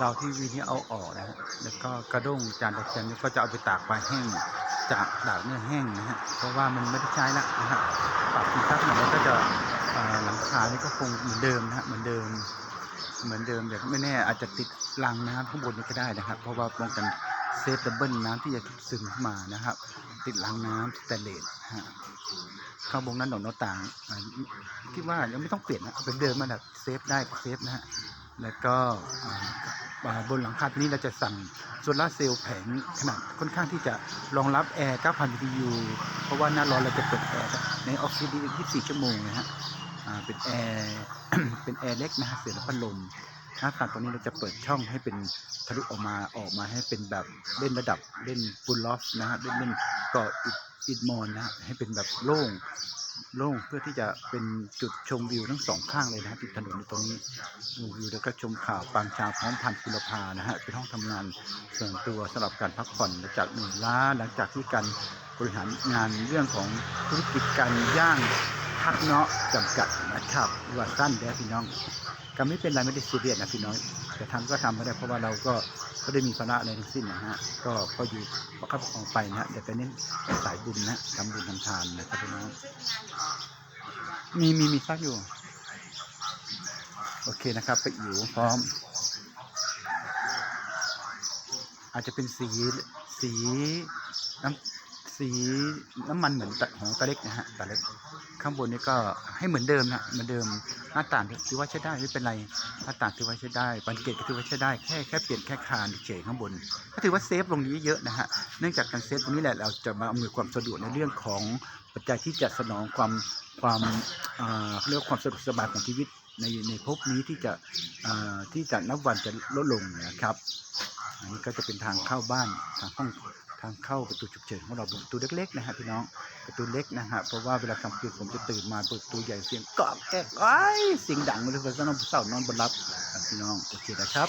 เสาที่วีนี้เอาออกนะฮะแล้วก็กระด้งจานตะเกียงนี้ก็จะเอาไปตากปลาแห้งจากตากเนื้อแห้งนะฮะเพราะว่ามันไม่ได้ใช้ละนะฮะปรับทีทักหน่อยแล้วก็จะหลังคานี่ก็คงเหมือนเดิมนะฮะเหมือนเดิม เหมือนเดิมแต่ไม่แน่อาจจะติดรางน้ำข้างบนนี้ก็ได้นะครับ เพราะว่าป้องกันเซฟดับเบิลน้ำที่จะซึมเข้ามานะครับ ติดรางน้ำสแตนเลสฮะข้างบนนั้นหนอนหน้าต่างคิดว่ายังไม่ต้องเปลี่ยนนะเป็นเดิมมันแบบเซฟได้เซฟนะฮะแล้วก็ บนหลังคาตัวนี้เราจะสั่งโซลาร์เซลล์แผงขนาดค่อนข้างที่จะรองรับแอร์ 9,000 BTU เพราะว่าหน้าร้อนเราจะเปิดแอร์ในออฟฟิศ24 ชั่วโมงนะฮะเป็นแอร์เป็นแอร์เล็กนะฮะเสียงพัดลมหน้าต่างตัวนี้เราจะเปิดช่องให้เป็นทะลุออกมาออกมาให้เป็นแบบเล่นระดับเล่นฟูลลอฟนะฮะเล่นเล่นก่ออิดอิดมอนนะฮะให้เป็นแบบโล่ง โล่งเพื่อที่จะเป็นจุดชมวิวทั้งสองข้างเลยนะฮะติดถนนตรงนี้ดูวิวแล้วก็ชมข่าวปางชาพร้อมพันธุ์กุลภานะฮะเป็นห้องทำงานส่วนตัวสำหรับการพักผ่อนหลังจากเหนื่อยล้าหลังจากที่การบริหารงานเรื่องของธุรกิจการย่างทักเนาะจำกัดนะครับว่าสั้นแด้พี่น้อง ก็ไม่เป็นไรไม่ได้ซีเรียสนะพี่น้องจะทำก็ทำไม่ได้เพราะว่าเราก็ไม่ได้มีภาระอะไรทั้งสิ้นนะฮะก็ก็อยู่ประคับประคองไปนะฮะเดี๋ยวไปเน้นสายบุญนะทำบุญทำทานนะครับพี่น้องมีมีมีซักอยู่ โอเคนะครับไปอยู่พร้อม อาจจะเป็นสีสีน้ำ สีน้ำมันเหมือนตะของตาเล็กนะฮะตาเล็กข้างบนนี้ก็ให้เหมือนเดิมนะเหมือนเดิมหน้าต่างถือว่าใช้ได้ไม่เป็นไรหน้าต่างถือว่าใช้ได้บันเกตก็ถือว่าใช้ได้แค่แค่เปลี่ยนแค่คานเฉยข้างบน ก็ถือว่าเซฟตรงนี้เยอะนะฮะเนื่องจากการเซฟตรงนี้แหละเราจะมาอำนวยความสะดวกในเรื่องของปัจจัยที่จะสนองความความเรียกว่าความสะดวกสบายของชีวิตในในภพนี้ที่จะที่จะนับวันจะลดลงนะครับ อันนี้ก็จะเป็นทางเข้าบ้านทางห้องทางเข้าประตูฉุกเฉินของเราเป็นประตูเล็กๆนะฮะพี่น้องประตูเล็กนะฮะเพราะว่าเวลากลางคืนผมจะตื่นมาเปิดประตูใหญ่เสียงกรอบแกรกไอ้เสียงดังมาเลยเพราะฉะนั้นเศร้านอนบนรับพี่น้องโอเคนะครับ